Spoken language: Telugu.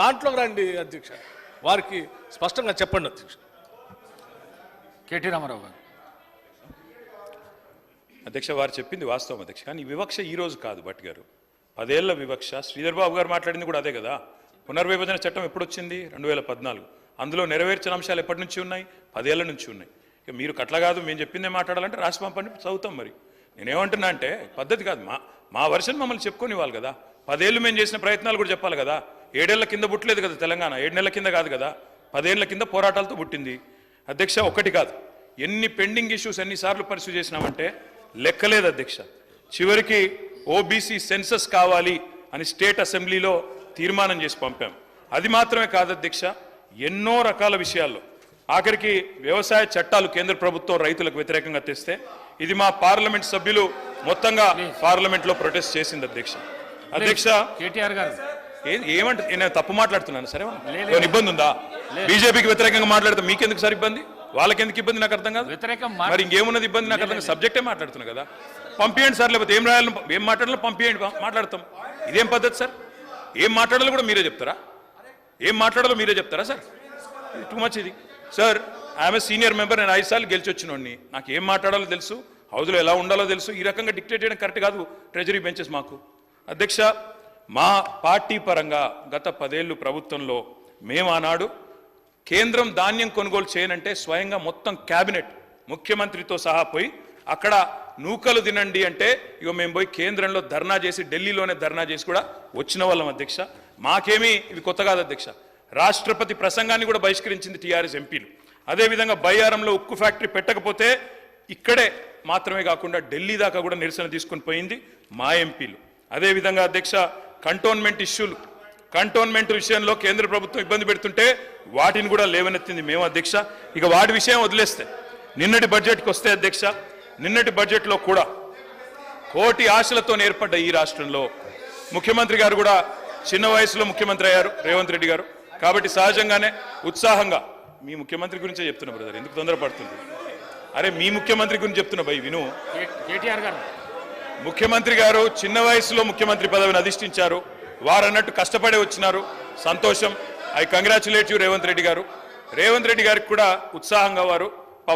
దాంట్లోకి రండి అధ్యక్ష. వారికి స్పష్టంగా చెప్పండి అధ్యక్ష. కేటీ రామారావు గారు. అధ్యక్ష వారు చెప్పింది వాస్తవం అధ్యక్ష. కానీ వివక్ష ఈ రోజు కాదు భట్ గారు. పదేళ్ళ వివక్ష. శ్రీధర్ బాబు గారు మాట్లాడింది కూడా అదే కదా. పునర్విభజన చట్టం ఎప్పుడు వచ్చింది రెండు వేల పద్నాలుగు. అందులో నెరవేర్చిన అంశాలు ఎప్పటి నుంచి ఉన్నాయి? పదేళ్ళ నుంచి ఉన్నాయి. ఇక మీరు కట్ల కాదు మేము చెప్పిందే మాట్లాడాలంటే రాసి పంపండి చదువుతాం మరి. నేనేమంటున్నా అంటే పద్ధతి కాదు. మా మా వర్షన్ మమ్మల్ని చెప్పుకొని ఇవ్వాలి కదా. పదేళ్ళు మేము చేసిన ప్రయత్నాలు కూడా చెప్పాలి కదా. ఏడేళ్ళ కింద పుట్టలేదు కదా తెలంగాణ. ఏడు నెలల కింద కాదు కదా. పదేళ్ళ కింద పోరాటాలతో పుట్టింది. అధ్యక్ష ఒక్కటి కాదు. ఎన్ని పెండింగ్ ఇష్యూస్ ఎన్నిసార్లు పరిశీలి చేసినామంటే లెక్కలేదు అధ్యక్ష. చివరికి ఓబీసీ సెన్సస్ కావాలి అని స్టేట్ అసెంబ్లీలో తీర్మానం చేసి పంపాం. అది మాత్రమే కాదు అధ్యక్ష ఎన్నో రకాల విషయాల్లో. ఆఖరికి వ్యవసాయ చట్టాలు కేంద్ర ప్రభుత్వం రైతులకు వ్యతిరేకంగా తెస్తే ఇది మా పార్లమెంట్ సభ్యులు మొత్తంగా పార్లమెంట్లో ప్రొటెస్ట్ చేసింది అధ్యక్ష. అధ్యక్ష కేటీఆర్ గారు. ఏమంట నేను తప్పు మాట్లాడుతున్నాను సరే. ఏమైనా ఇబ్బంది ఉందా? బీజేపీకి వ్యతిరేకంగా మాట్లాడితే మీకెందుకు సార్ ఇబ్బంది? వాళ్ళకెందుకు ఇబ్బంది నాకు అర్థం కాదు? వ్యతిరేకం మరి ఇంకేమున్నది ఇబ్బంది? నాకు అర్థం. సబ్జెక్టే మాట్లాడుతున్నా కదా. పంపించండి సార్ లేకపోతే ఏం రాయాలని ఏం మాట్లాడాలో పంపించండి మాట్లాడతాం. ఇదేం పద్ధతి సార్? ఏం మాట్లాడాలో కూడా మీరే చెప్తారా? ఏం మాట్లాడాలో మీరే చెప్తారా సార్? టూ మచ్ ఇది. సార్ ఆమె సీనియర్ మెంబర్ నేను ఐదు సార్లు గెలిచి వచ్చినోడిని నాకు ఏం మాట్లాడాలో తెలుసు. హౌస్లో ఎలా ఉండాలో తెలుసు. ఈ రకంగా డిక్టేట్ చేయడం కరెక్ట్ కాదు. ట్రెజరీ బెంచెస్ మాకు. అధ్యక్ష మా పార్టీ పరంగా గత పదేళ్ళు ప్రభుత్వంలో మేమానాడు కేంద్రం ధాన్యం కొనుగోలు చేయనంటే స్వయంగా మొత్తం క్యాబినెట్ ముఖ్యమంత్రితో సహా పోయి అక్కడ నూకలు తినండి అంటే ఇగో మేము పోయి కేంద్రంలో ధర్నా చేసి ఢిల్లీలోనే ధర్నా చేసి కూడా వచ్చిన వాళ్ళం అధ్యక్ష. మాకేమీ ఇవి కొత్త కాదు అధ్యక్ష. రాష్ట్రపతి ప్రసంగాన్ని కూడా బహిష్కరించింది టీఆర్ఎస్ ఎంపీలు. అదేవిధంగా బయ్యారంలో ఉక్కు ఫ్యాక్టరీ పెట్టకపోతే ఇక్కడే మాత్రమే కాకుండా ఢిల్లీ దాకా కూడా నిరసన తీసుకొని పోయింది మా ఎంపీలు. అదేవిధంగా అధ్యక్ష కంటోన్మెంట్ ఇష్యూలు కంటోన్మెంట్ విషయంలో కేంద్ర ప్రభుత్వం ఇబ్బంది పెడుతుంటే వాటిని కూడా లేవనెత్తింది మేము అధ్యక్ష. ఇక వాటి విషయం వదిలేస్తే నిన్నటి బడ్జెట్కి వస్తే అధ్యక్ష నిన్నటి బడ్జెట్లో కూడా కోటి ఆశలతో ఏర్పడ్డ ఈ రాష్ట్రంలో ముఖ్యమంత్రి గారు కూడా చిన్న వయసులో ముఖ్యమంత్రి అయ్యారు రేవంత్ రెడ్డి గారు. కాబట్టి సహజంగానే ఉత్సాహంగా మీ ముఖ్యమంత్రి గురించే చెప్తున్నా బ్రదర్. ఎందుకు తొందరపడుతుంది? అరే మీ ముఖ్యమంత్రి గురించి చెప్తున్నా భయ్ విను. కేటీఆర్ గారు. ముఖ్యమంత్రి గారు చిన్న వయసులో ముఖ్యమంత్రి పదవిని అధిష్ఠించారు. వారు అన్నట్టు కష్టపడే వచ్చినారు. సంతోషం. I congratulate you Revanth Reddy గారు. రేవంత్ రెడ్డి గారికి కూడా ఉత్సాహంగా వారు.